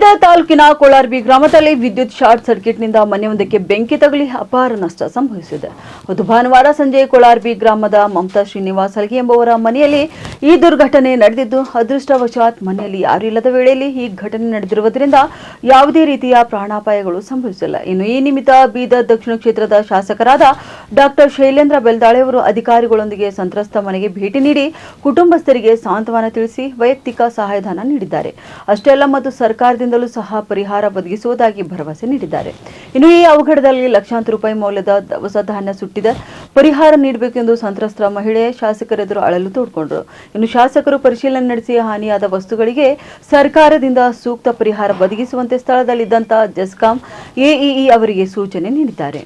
ಬೀದರ್ ತಾಲೂಕಿನ ಕೋಳಾರ್ಬಿ ಗ್ರಾಮದಲ್ಲಿ ವಿದ್ಯುತ್ ಶಾರ್ಟ್ ಸರ್ಕ್ಯೂಟ್ನಿಂದ ಮನೆಯೊಂದಕ್ಕೆ ಬೆಂಕಿ ತಗುಲಿ ಅಪಾರ ನಷ್ಟ ಸಂಭವಿಸಿದೆ. ಅದು ಭಾನುವಾರ ಸಂಜೆ ಕೋಳಾರ್ಬಿ ಗ್ರಾಮದ ಮಮತಾ ಶ್ರೀನಿವಾಸ್ ಹಲ್ಗೆ ಎಂಬುವರ ಮನೆಯಲ್ಲಿ ಈ ದುರ್ಘಟನೆ ನಡೆದಿದ್ದು ಅದೃಷ್ಟವಶಾತ್ ಮನೆಯಲ್ಲಿ ಯಾರೂ ಇಲ್ಲದ ವೇಳೆಯಲ್ಲಿ ಈ ಘಟನೆ ನಡೆದಿರುವುದರಿಂದ ಯಾವುದೇ ರೀತಿಯ ಪ್ರಾಣಾಪಾಯಗಳು ಸಂಭವಿಸಿಲ್ಲ. ಇನ್ನು ಈ ನಿಮಿತ್ತ ಬೀದರ್ ದಕ್ಷಿಣ ಕ್ಷೇತ್ರದ ಶಾಸಕರಾದ ಡಾಕ್ಟರ್ ಶೈಲೇಂದ್ರ ಬೆಲ್ದಾಳೆ ಅವರು ಅಧಿಕಾರಿಗಳೊಂದಿಗೆ ಸಂತ್ರಸ್ತ ಮನೆಗೆ ಭೇಟಿ ನೀಡಿ ಕುಟುಂಬಸ್ಥರಿಗೆ ಸಾಂತ್ವನ ತಿಳಿಸಿ ವೈಯಕ್ತಿಕ ಸಹಾಯಧನ ನೀಡಿದ್ದಾರೆ. ಅಷ್ಟೇ ಅಲ್ಲ, ಮತ್ತು ಸರ್ಕಾರದಿಂದಲೂ ಸಹ ಪರಿಹಾರ ಒದಗಿಸುವುದಾಗಿ ಭರವಸೆ ನೀಡಿದ್ದಾರೆ. ಇನ್ನು ಈ ಅವಘಡದಲ್ಲಿ ಲಕ್ಷಾಂತರ ರೂಪಾಯಿ ಮೌಲ್ಯದ ದವಸ ಧಾನ್ಯ ಸುಟ್ಟಿದೆ ಪರಿಹಾರ ನೀಡಬೇಕೆಂದು ಸಂತ್ರಸ್ತರ ಮಹಿಳೆ ಶಾಸಕರೆದುರು ಅಳಲು ತೋಡ್ಕೊಂಡ್ರು ಇನ್ನು ಶಾಸಕರು ಪರಿಶೀಲನೆ ನಡೆಸಿ ಹಾನಿಯಾದ ವಸ್ತುಗಳಿಗೆ ಸರ್ಕಾರದಿಂದ ಸೂಕ್ತ ಪರಿಹಾರ ಒದಗಿಸುವಂತೆ ಸ್ಥಳದಲ್ಲಿದ್ದಂತಹ ಜೆಸ್ಕಾಂ ಎಇಇ ಅವರಿಗೆ ಸೂಚನೆ ನೀಡಿದ್ದಾರೆ.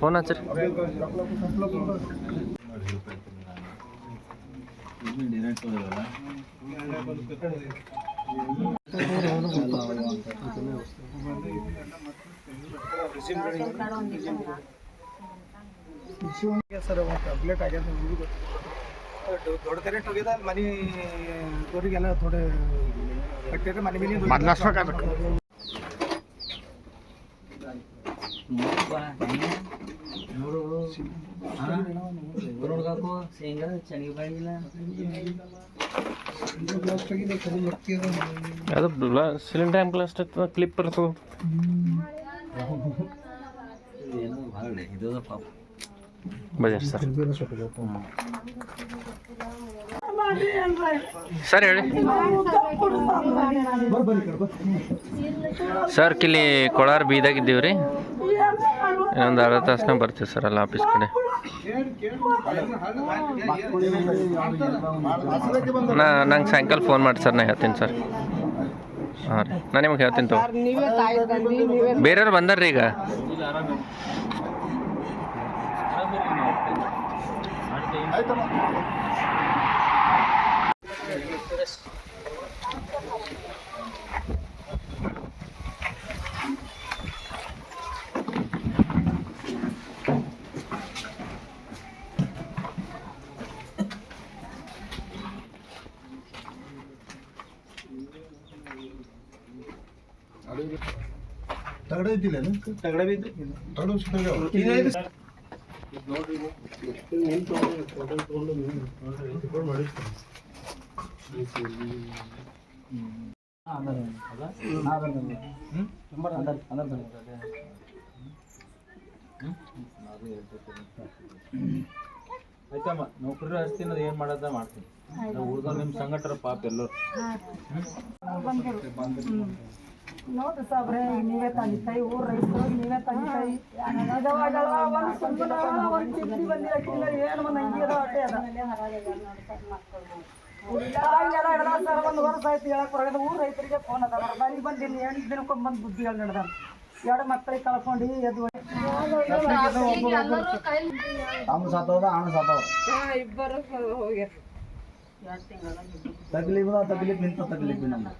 ಫೋನ್ ಹಚ್ಚರಿ ಸರ್ ಕಂಪ್ಲೀಟ್ ಆಗ್ಯದ ನಮಗೂ ದೊಡ್ಡ ಕರೆಂಟ್ ಹೋಗ್ಯದ ಮನೆ ತೋರಿಗೆಲ್ಲ ಥೋಡೆ ಕಟ್ಟಿದ್ರೆ ಮನೆ ಮೇಲೆ ನೋಡ್ಬೇಕು ಶೇಂಗಾ ಚೆನ್ನಾಗಿ ಬಂದಿಲ್ಲ ಅದು ಸಿಲಿಂಡರ್ ಬ್ಲಾಸ್ಟ್ ಕ್ಲಿಪ್ ಇರ್ತದೆ. ಏನು ಭಾಳ ಇದು ಪಾಪ. ಬಜಾರ್ ಸರ್. ಸರ್ ಹೇಳಿ. ಸರ್ ಕಿಲ್ಲಿ ಕೊಳಾರ್ ಬೀದಾಗಿದ್ದೀವಿ ರೀ ಇನ್ನೊಂದು ಅರ್ಧ ತಾಸನ ಬರ್ತೀವಿ ಸರ್, ಅಲ್ಲ ಆಫೀಸ್ ಕಡೆ. ನಾ ನಂಗೆ ಸಾಯಂಕಾಲ ಫೋನ್ ಮಾಡಿ ಸರ್, ನಾ ಹೇಳ್ತೀನಿ ಸರ್. ಹಾಂ ರೀ. ನಾನು ನಿಮಗೆ ಹೇಳ್ತೀನಿ ತಗೋ. ಬೇರೆಯವ್ರು ಬಂದಾರ್ರಿ ಈಗ? तगडा दिले ना तगडा बी दिले तगडा सुद्धा ತಗಡ ಇದ್ದಿಲ್ಲ ತಗಡ ಬಿದ್ದು ತಗಡ ಆಯ್ತಮ್ಮ ನೌಕರಿ ಹಚ್ತೀನಿ ಅದು ಏನು ಮಾಡೋದ ಮಾಡ್ತೀನಿ. ನಾವು ಹುಡುಗ ನಿಮ್ಮ ಸಂಗಟರ ಪಾಪ ಎಲ್ಲರೂ. ನೋಡ್ರಿ ಸಾಬ್ರೆ ನೀವೇ ತಂದೆ ತಾಯಿ ಊರ್ ರೈತರು ನೀವೇ ತಂದೆ ತಾಯಿ. ಇದಾವಾಗೆಲ್ಲ ಒಂದ್ ಸುಮ್ಮನ ಒಂದ್ ಚಿಂತಿ ಬಂದಿರಕ್ಕಿಲ್ಲ ಏನು ಒಂದ್ ಅಂಗಿ ಅದ ಅಟ್ಟೆ ಅದ ಹಂಗೆಲ್ಲ ಹಿಡ್ದ ಸರ್ ಒಂದು ವರ್ಷ ಆಯ್ತು ಹೊರಗಡೆ ಊರ ರೈತರಿಗೆ ಫೋನ್ ಅದ ಮನೆಗೆ ಬಂದಿನಿ ಎಂಟು ದಿನಕ್ಕೊಮ್ಮೆ ಬಂದು ಬುದ್ಧಿಗಳು ನಡೆದ ಎರಡು ಮಕ್ಕಳಿಗೆ ಕಳ್ಕೊಂಡು ಎದ್ದು ಆಣ ಇಬ್ಬರು ಹೋಗ್ಯಾರ. ತಕ್ಲೀಫ್ ತಕ್ಲೀಫ್ ಇಂತ ತಕ್ಲೀಫ್ ನಮ್ದು